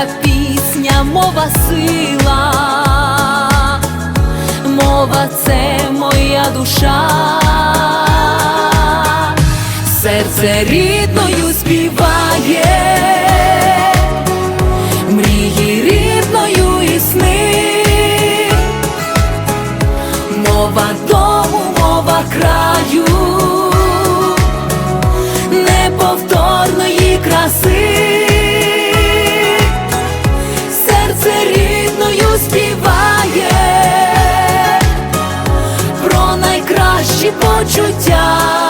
Мова пісня, мова сила, мова це моя душа, серце рідною співає, мрії рідною і сни, мова наші почуття.